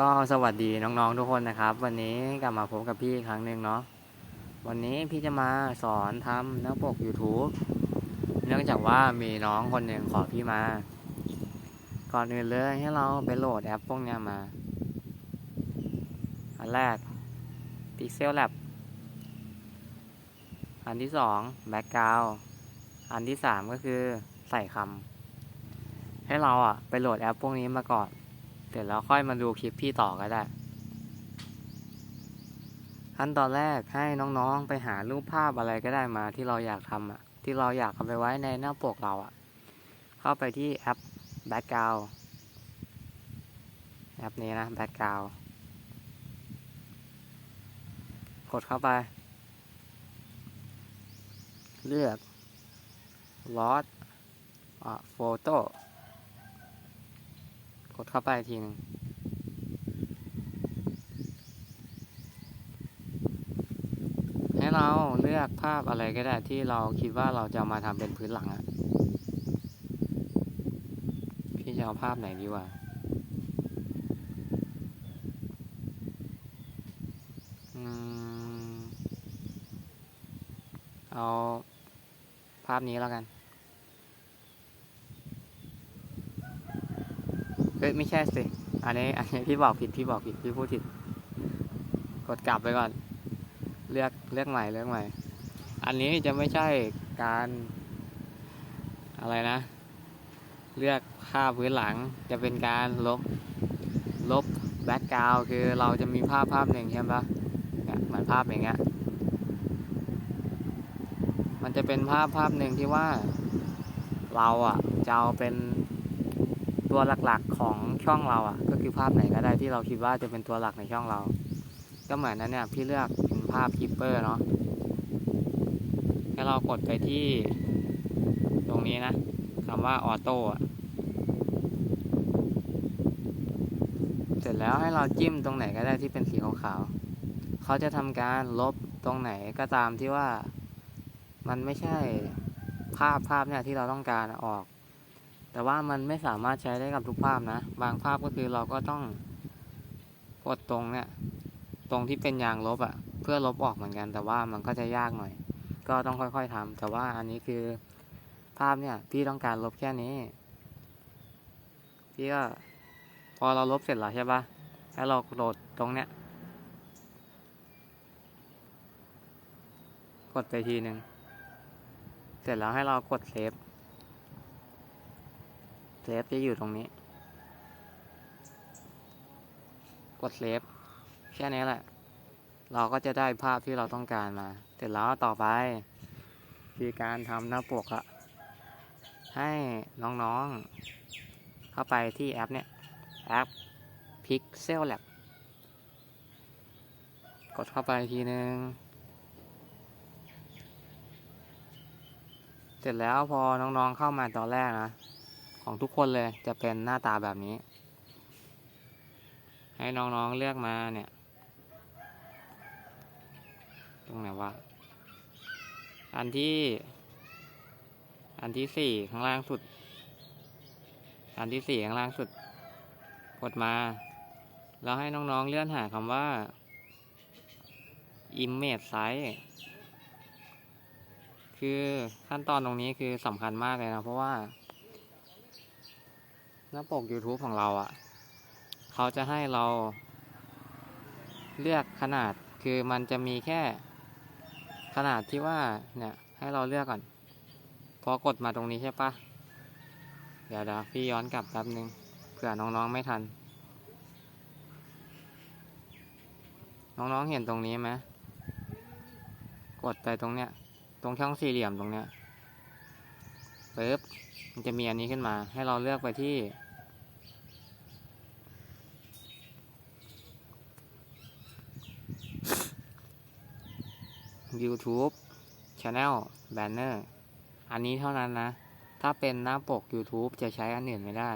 ก็สวัสดีน้องๆทุกคนนะครับ วันนี้กลับมาพบกับพี่อีกครั้งหนึ่งเนาะวันนี้พี่จะมาสอนทำหน้าปก YouTube เนื่องจากว่ามีน้องคนหนึ่งขอพี่มา ก่อนอื่นเลยให้เราไปโหลดแอปพวกนี้มา อันแรก Pixel Lab อันที่สอง Background อันที่สามก็คือใส่คำให้เราอะไปโหลดแอปพวกนี้มาก่อน ร็จแล้วค่อยมาดูคลิปพี่ต่อก็ได้ ขั้นตอนแรกให้น้องๆไปหารูปภาพอะไรก็ได้มาที่เราอยากทำอะ ที่เราอยากเอาไปไว้ในหน้าปกเราอะ เข้าไปที่แอป Background แอปนี้นะ Background กดเข้าไป เลือก Lot อะ Photo กดเข้าไปทีหนึ่งให้เราเลือกภาพอะไรก็ได้ที่เราคิดว่าเราจะมาทำเป็นพื้นหลังอะพี่จะเอาภาพไหนดีวะเอาภาพนี้แล้วกัน เฮ้ยไม่ใช่สิ อันนี้อันนี้พี่บอกผิดพี่บอกผิดพี่พูดผิด กดกลับไปก่อน เลือกเลือกใหม่เลือกใหม่ อันนี้จะไม่ใช่การ อะไรนะ เลือกภาพพื้นหลังจะเป็นการลบ ลบแบ็กกราวคือเราจะมีภาพภาพหนึ่งใช่ปะเนี่ยเหมือนภาพอย่างเงี้ย มันจะเป็นภาพภาพหนึ่งที่ว่า เราอะจะเอาเป็น ตัวหลักๆของช่องเราอะ ก็คือภาพไหนก็ได้ที่เราคิดว่าจะเป็นตัวหลักในช่องเรา ก็เหมือนนั้นเนี่ยพี่เลือกเป็นภาพคิปเปอร์เนาะให้เรากดไปที่ ตรงนี้นะคำว่าออโต้เสร็จแล้วให้เราจิ้มตรงไหนก็ได้ที่เป็นสีขาวๆเขาจะทำการลบตรงไหนก็ตามที่ว่ามันไม่ใช่ภาพภาพเนี่ยที่เราต้องการออก แต่ว่ามันไม่สามารถใช้ได้กับทุกภาพนะ บางภาพก็คือเราก็ต้องกดตรงเนี่ย ตรงที่เป็นยางลบอะ่ะ เพื่อลบออกเหมือนกัน แต่ว่ามันก็จะยากหน่อย ก็ต้องค่อยๆทำแต่ว่าอันนี้คือภาพเนี่ย พี่ต้องการลบแค่นี้ พี่ก็พอเราลบเสร็จแล้วใช่ปะให้เราโหลดตรงเนี้ย กดไปทีหนึ่ง เสร็จแล้วให้เรากดเซฟ เซฟจะอยู่ตรงนี้ กดเซฟแค่นี้แหละ เราก็จะได้ภาพที่เราต้องการมา เสร็จแล้วต่อไปคือการทำหน้าปกอะให้น้องๆ เข้าไปที่แอปเนี่ย แอป Pixel Lab กดเข้าไปทีนึง เสร็จแล้วพอน้องๆเข้ามาตอนแรกนะ ของทุกคนเลยจะเป็นหน้าตาแบบนี้ ให้น้องๆเลือกมาเนี่ย ตรงไหนวะอันที่ อันที่สี่ข้างล่างสุด อันที่สี่ข้างล่างสุด กดมา แล้วให้น้องๆเลื่อนหาคำว่า image size คือขั้นตอนตรงนี้คือสำคัญมากเลยนะ เพราะว่า น้าปก YouTube ของเราอะ่ะ เขาจะให้เรา เลือกขนาดคือมันจะมีแค่ ขนาดที่ว่า เนี่ย ให้เราเลือกก่อน พอกดมาตรงนี้ใช่ปะเดี๋ยวเดี๋ยวพี่ย้อนกลับแป๊บนึงเผื่อน้องๆไม่ทัน น้องๆเห็นตรงนี้ไหมกดไปตรงเนี้ย ตรงช่องสี่เหลี่ยมตรงเนี้ยปึ๊บมันจะมีอันนี้ขึ้นมา ให้เราเลือกไปที่ YouTube Channel Banner อันนี้เท่านั้นนะ ถ้าเป็นหน้าปก YouTube จะใช้อันอื่นไม่ได้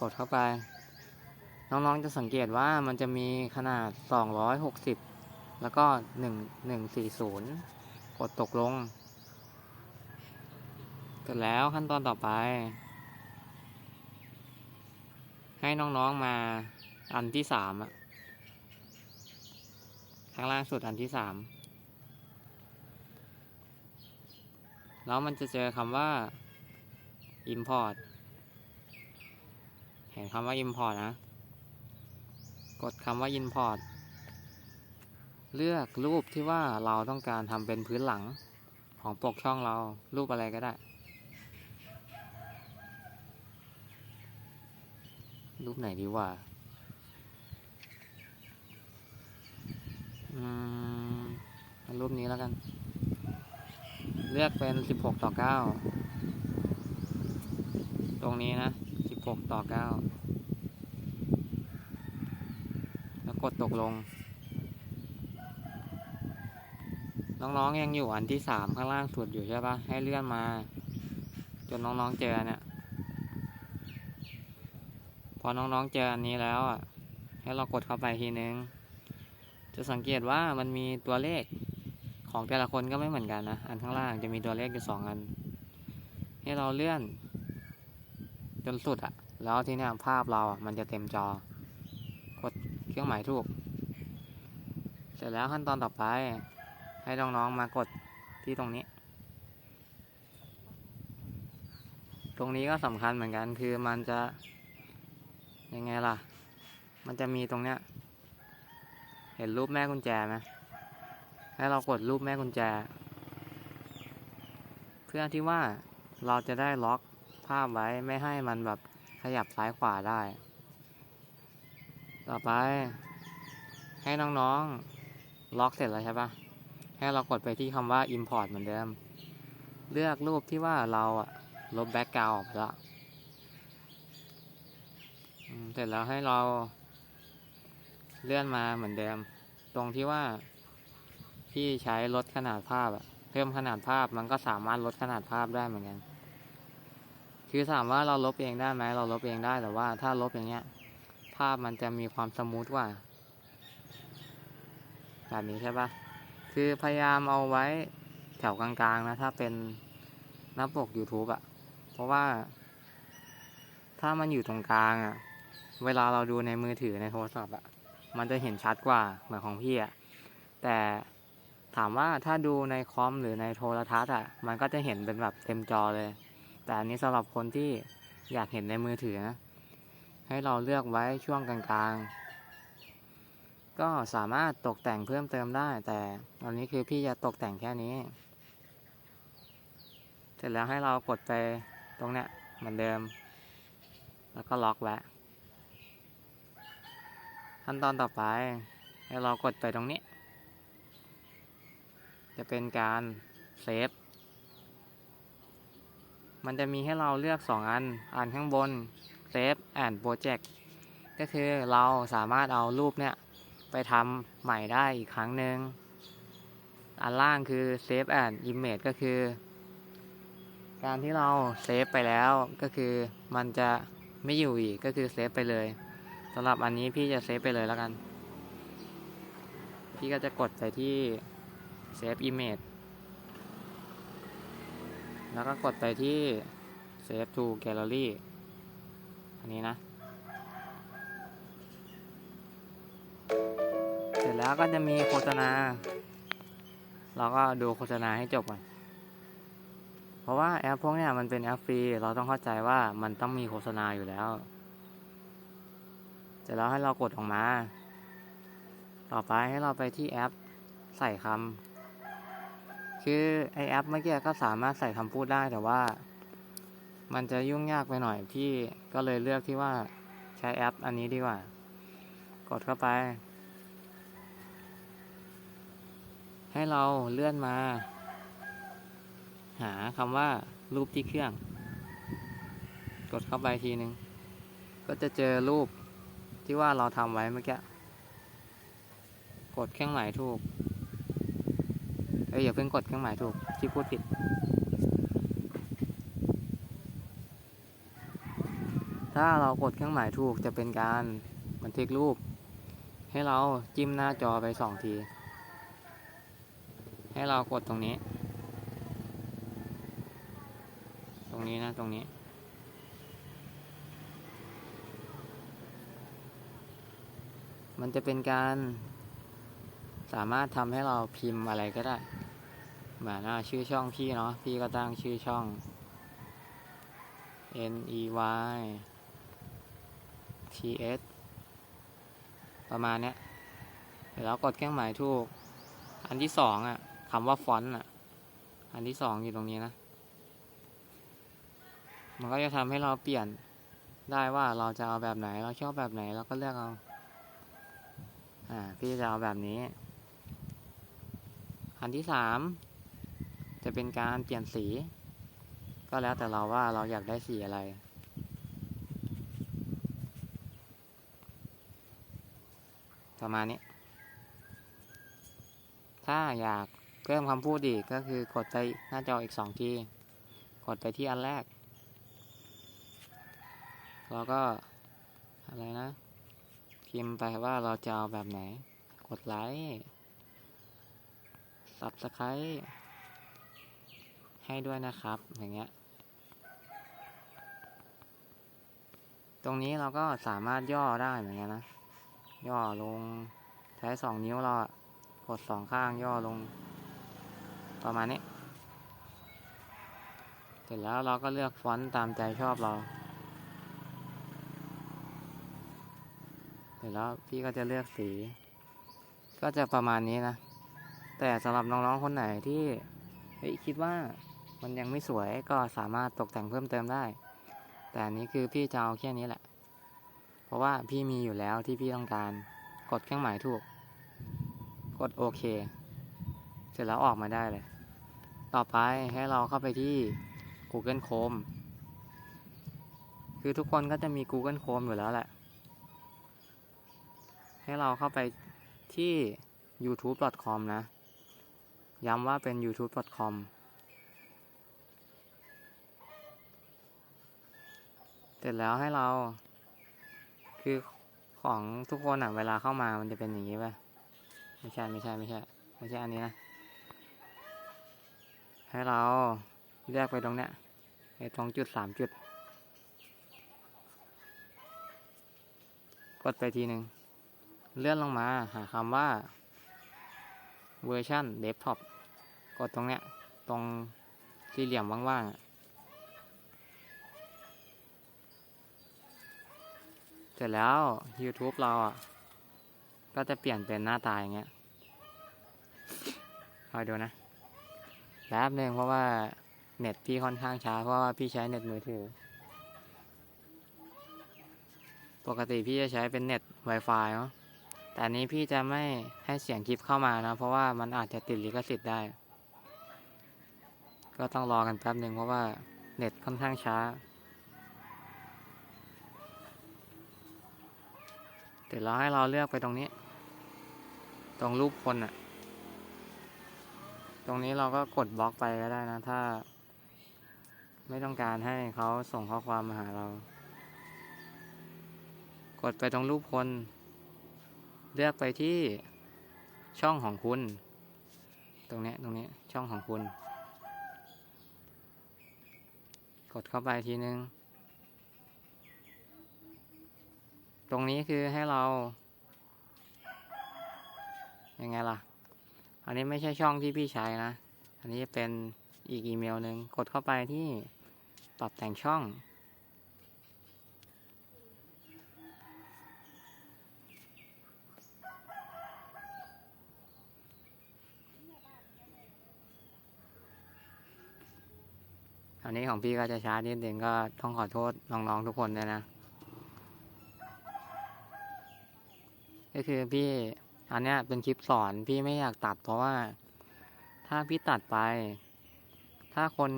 กดเข้าไป น้องๆจะสังเกตว่ามันจะมีขนาด 260 แล้วก็ 1 140 กดตกลงเสร็จแล้วขั้นตอนต่อไป ให้น้องๆมาอันที่สามอะ ข้างล่างสุดอันที่สามแล้วมันจะเจอคำว่า import เห็นคำว่า import นะ กดคำว่า import เลือกรูปที่ว่าเราต้องการทำเป็นพื้นหลังของปกช่องเรา รูปอะไรก็ได้ รูปไหนดีวะ อืมเอารูปนี้แล้วกัน เลือกเป็น16ต่อ9ตรงนี้นะ16ต่อ9แล้วกดตกลง น้องๆยังอยู่อันที่3ข้างล่างสุดอยู่ใช่ปะให้เลื่อนมา จนน้องๆเจอเนี่ยพอน้องๆเจออันนี้แล้วอะ ให้เรากดเข้าไปทีนึง จะสังเกตว่ามันมีตัวเลขของแต่ละคนก็ไม่เหมือนกันนะ อันข้างล่างจะมีตัวเลขอยู่สองอัน ให้เราเลื่อนจนสุดอะแล้วทีนี้ภาพเราอะมันจะเต็มจอ กดเครื่องหมายถูก เสร็จแล้วขั้นตอนต่อไป ให้น้องๆมากดที่ตรงนี้ ตรงนี้ก็สำคัญเหมือนกันคือมันจะยังไงล่ะ มันจะมีตรงเนี้ย เห็นรูปแม่กุญแจไหมให้เรากดรูปแม่กุญแจ เพื่อที่ว่าเราจะได้ล็อกภาพไว้ไม่ให้มันแบบขยับซ้ายขวาได้ ต่อไป ให้น้องๆ ล็อกเสร็จแล้วใช่ปะให้เรากดไปที่คำว่า import เหมือนเดิม เลือกรูปที่ว่าเราอะลบแบ็กกราวด์ออกไปแล้วเสร็จแล้วให้เรา เลื่อนมาเหมือนเดิม ตรงที่ว่าที่ใช้ลดขนาดภาพอะเพิ่มขนาดภาพมันก็สามารถลดขนาดภาพได้เหมือนกันคือถามว่าเราลบเองได้ไหมเราลบเองได้แต่ว่าถ้าลบอย่างเงี้ย ภาพมันจะมีความสมูทกว่าแบบนี้ใช่ปะคือพยายามเอาไว้แถวกลางๆนะ ถ้าเป็นหน้าปก YouTube อะเพราะว่า ถ้ามันอยู่ตรงกลางอะเวลาเราดูในมือถือในโทรศัพท์อะ มันจะเห็นชัดกว่าเหมือนของพี่อะแต่ถามว่าถ้าดูในคอมหรือในโทรทัศน์อะมันก็จะเห็นเป็นแบบเต็มจอเลย แต่อันนี้สำหรับคนที่อยากเห็นในมือถือนะให้เราเลือกไว้ช่วงกลางๆ ก็สามารถตกแต่งเพิ่มเติมได้ แต่อันนี้คือพี่จะตกแต่งแค่นี้ เสร็จแล้วให้เรากดไปตรงเนี้ยเหมือนเดิม แล้วก็ล็อกไว้ ขั้นตอนต่อไปให้เรากดไปตรงนี้ จะเป็นการเซฟ มันจะมีให้เราเลือกสองอัน อันข้างบนเซฟแอนด์โปรเจกต์ก็คือเราสามารถเอารูปเนี่ย ไปทำใหม่ได้อีกครั้งหนึ่ง อันล่างคือเซฟแอนด์อิมเมจก็คือ การที่เราเซฟไปแล้วก็คือมันจะไม่อยู่อีกก็คือเซฟไปเลย สำหรับอันนี้พี่จะเซฟไปเลยแล้วกัน พี่ก็จะกดไปที่ Save Image แล้วก็กดไปที่ Save to Gallery อันนี้นะ เสร็จแล้วก็จะมีโฆษณา เราก็ดูโฆษณาให้จบก่อน เพราะว่าแอปพวกเนี้ยมันเป็นแอปฟรี เราต้องเข้าใจว่ามันต้องมีโฆษณาอยู่แล้ว ร็จแล้วให้เรากดออกมา ต่อไปให้เราไปที่แอปใส่คำคือไอแอปเมื่อกี้ก็สามารถใส่คำพูดได้แต่ว่า มันจะยุ่งยากไปหน่อยพี่ก็เลยเลือกที่ว่าใช้แอปอันนี้ดีกว่า กดเข้าไป ให้เราเลื่อนมา หาคำว่ารูปที่เครื่อง กดเข้าไปทีนึง ก็จะเจอรูป ที่ว่าเราทำไว้เมื่อกี้ กดเครื่องหมายถูก เอ้ยอย่าเพิ่งกดเครื่องหมายถูกที่พูดผิด ถ้าเรากดเครื่องหมายถูกจะเป็นการบันทึกรูป ให้เราจิ้มหน้าจอไปสองที ให้เรากดตรงนี้ ตรงนี้นะตรงนี้ มันจะเป็นการ สามารถทำให้เราพิมพ์อะไรก็ได้หมือนว่าชื่อช่องพี่เนาะพี่ก็ตั้งชื่อช่อง N E Y T S ประมาณเนี้ยเดี๋ยวเรากดเครื่องหมายถูก อันที่สองอะคำว่าฟอนต์อะ อันที่สองอยู่ตรงนี้นะ มันก็จะทำให้เราเปลี่ยนได้ว่าเราจะเอาแบบไหน เราชอบแบบไหนเราก็เลือกเอา อ่าพี่จะเอาแบบนี้ อันที่สามจะเป็นการเปลี่ยนสี ก็แล้วแต่เราว่าเราอยากได้สีอะไรประมาณนี้ ถ้าอยากเพิ่มคำพูดอีกก็คือกดไปหน้าจออีกสองที กดไปที่อันแรก แล้วก็อะไรนะ พิมพ์ไปว่าเราจะเอาแบบไหน กดไลค์สับสไครให้ด้วยนะครับ อย่างเงี้ย ตรงนี้เราก็สามารถย่อได้เหมือนกันนะ ย่อลง ใช้สองนิ้วเรากดสองข้างย่อลง ประมาณนี้ เสร็จแล้วเราก็เลือกฟอนต์ตามใจชอบเรา เสร็จแล้วพี่ก็จะเลือกสี ก็จะประมาณนี้นะ แต่สำหรับน้องๆคนไหนที่คิดว่ามันยังไม่สวยก็สามารถตกแต่งเพิ่มเติมได้ แต่อันนี้คือพี่จะเอาแค่นี้แหละ เพราะว่าพี่มีอยู่แล้วที่พี่ต้องการ กดเครื่องหมายถูก กดโอเค เสร็จแล้วออกมาได้เลย ต่อไปให้เราเข้าไปที่ Google Chrome คือทุกคนก็จะมี Google Chrome อยู่แล้วแหละ ให้เราเข้าไปที่ youtube.com นะ ย้ำว่าเป็น youtube.com เสร็จแล้วให้เรา คือของทุกคนอะเวลาเข้ามามันจะเป็นอย่างนี้ป่ะ ไม่ใช่ไม่ใช่ไม่ใช่ไม่ใช่อันนี้นะ ให้เราเลือกไปตรงเนี้ยไอ้ตรงจุดสามจุด กดไปทีหนึ่ง เลื่อนลงมาหาคำว่าเวอร์ชันเดสก์ท็อปกดตรงเนี้ย ตรงสี่เหลี่ยมว่างๆ เสร็จแล้ว YouTube เราอะ ก็จะเปลี่ยนเป็นหน้าตาอย่างเงี้ยคอยดูนะแป๊บหนึ่งเพราะว่าเน็ตพี่ค่อนข้างช้า เพราะว่าพี่ใช้เน็ตมือถือ ปกติพี่จะใช้เป็นเน็ต Wi-Fi เนาะ แต่นนี้พี่จะไม่ให้เสียงคลิปเข้ามานะ เพราะว่ามันอาจจะติดลิขสิทธิ์ได้ ก็ต้องรอกันแป๊บหนึ่งเพราะว่าเน็ตค่อนข้างช้า เดี๋ยวเราให้เราเลือกไปตรงนี้ ตรงรูปคนอะตรงนี้เราก็กดบล็อกไปก็ได้นะ ถ้า ไม่ต้องการให้เขาส่งข้อความมาหาเรา กดไปตรงรูปคน เลือกไปที่ช่องของคุณ ตรงนี้ตรงนี้ช่องของคุณ กดเข้าไปทีนึง ตรงนี้คือให้เรายังไงล่ะ อันนี้ไม่ใช่ช่องที่พี่ใช้นะ อันนี้จะเป็นอีกอีเมลหนึ่งกดเข้าไปที่ปรับแต่งช่อง อันนี้ของพี่ก็จะช้านิดนึงก็ต้องขอโทษน้องๆทุกคนด้วยนะ ก็คือพี่อันเนี้ยเป็นคลิปสอนพี่ไม่อยากตัด เพราะว่าถ้าพี่ตัดไป ถ้าคน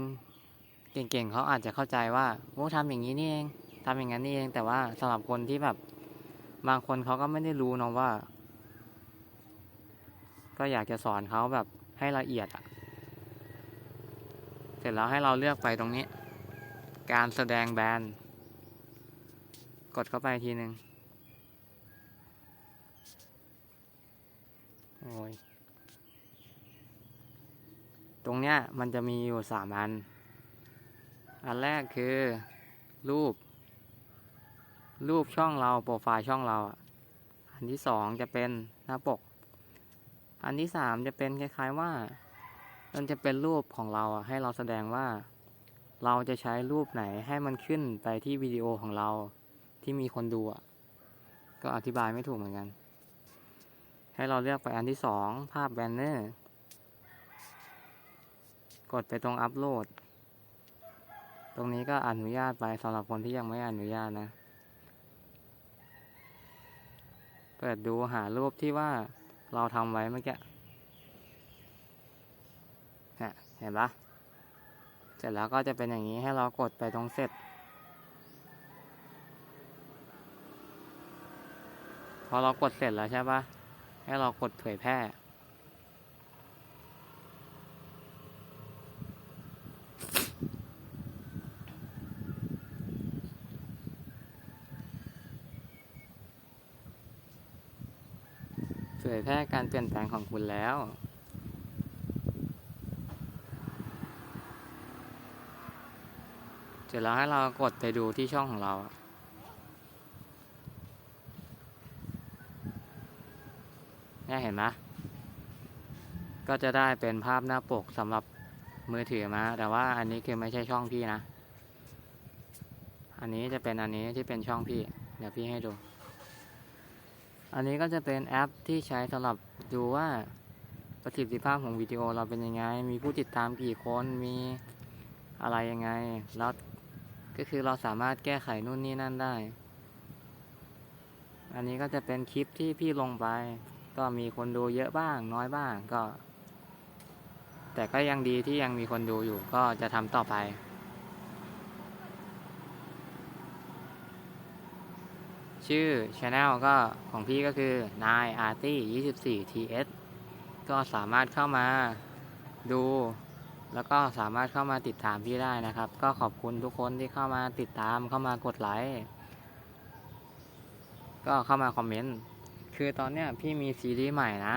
เก่งๆเขาอาจจะเข้าใจว่าโอ้ทำอย่างนี้นี่เองทำอย่างนั้นนี่เอง แต่ว่าสำหรับคนที่แบบ บางคนเขาก็ไม่ได้รู้เนอะว่า ก็อยากจะสอนเขาแบบให้ละเอียดอะ เสร็จแล้วให้เราเลือกไปตรงนี้ การแสดงแบนกดเข้าไปทีหนึ่งโอ้ยตรงเนี้ยมันจะมีอยู่สามอัน อันแรกคือ รูป รูปช่องเราโปรไฟล์ช่องเราอะอันที่สองจะเป็นหน้าปก อันที่สามจะเป็นคล้ายๆว่า มันจะเป็นรูปของเราให้เราแสดงว่า เราจะใช้รูปไหนให้มันขึ้นไปที่วิดีโอของเราที่มีคนดูก็อธิบายไม่ถูกเหมือนกัน ให้เราเลือกไปอันที่สองภาพแบนเนอร์ กดไปตรงอัปโหลด ตรงนี้ก็อนุญาตไปสำหรับคนที่ยังไม่อนุญาตนะ เปิดดูหารูปที่ว่าเราทำไว้เมื่อกี้ เห็นปะเสร็จแล้วก็จะเป็นอย่างนี้ให้เรากดไปตรงเสร็จพอเรากดเสร็จแล้วใช่ปะให้เรากดเผยแพร่ เผยแพร่การเปลี่ยนแปลงของคุณแล้ว เสร็จแล้วให้เรากดไปดูที่ช่องของเรา เนี่ยเห็นไหมก็จะได้เป็นภาพหน้าปกสำหรับมือถือมาแต่ว่าอันนี้คือไม่ใช่ช่องพี่นะ อันนี้จะเป็นอันนี้ที่เป็นช่องพี่ เดี๋ยวพี่ให้ดู อันนี้ก็จะเป็นแอปที่ใช้สำหรับดูว่าประสิทธิภาพของวิดีโอเราเป็นยังไง มีผู้ติดตามกี่คน มีอะไรยังไง แล้ว ก็คือเราสามารถแก้ไขนู่นนี่นั่นได้ อันนี้ก็จะเป็นคลิปที่พี่ลงไป ก็มีคนดูเยอะบ้าง น้อยบ้างก็ แต่ก็ยังดีที่ยังมีคนดูอยู่ ก็จะทำต่อไปชื่อช anel ก็ของพี่ก็คือนายอาร์ตี้24 ts ก็สามารถเข้ามาดู แล้วก็สามารถเข้ามาติดตามพี่ได้นะครับ ก็ขอบคุณทุกคนที่เข้ามาติดตามเข้ามากดไลค์ก็เข้ามาคอมเมนต์คือตอนเนี้ยพี่มีซีรีส์ใหม่นะ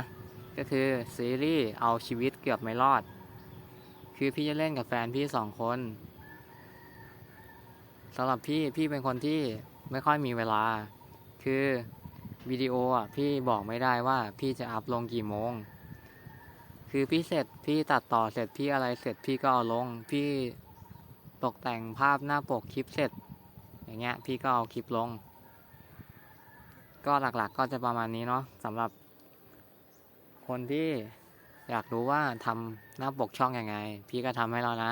ก็คือซีรีส์เอาชีวิตเกือบไม่รอด คือพี่จะเล่นกับแฟนพี่สองคนสำหรับพี่พี่เป็นคนที่ไม่ค่อยมีเวลา คือวิดีโออะพี่บอกไม่ได้ว่าพี่จะอัพลงกี่โมง คือพี่เสร็จพี่ตัดต่อเสร็จพี่อะไรเสร็จพี่ก็เอาลง พี่ตกแต่งภาพหน้าปกคลิปเสร็จ อย่างเงี้ย พี่ก็เอาคลิปลง ก็หลักๆก็จะประมาณนี้เนาะสำหรับ คนที่อยากรู้ว่าทำหน้าปกช่องอยังไง พี่ก็ทำให้เรานะ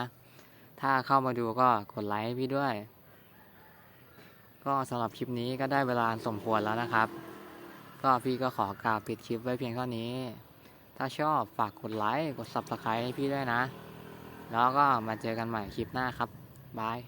ถ้าเข้ามาดูก็กดไลค์พี่ด้วย ก็สำหรับคลิปนี้ก็ได้เวลาสมควรแล้วนะครับ ก็พี่ก็ขอกล่าวปิดคลิปไว้เพียงเท่านี้ ถ้าชอบฝากกดไลค์ กด subscribe ให้พี่ด้วยนะ แล้วก็มาเจอกันใหม่คลิปหน้าครับ บาย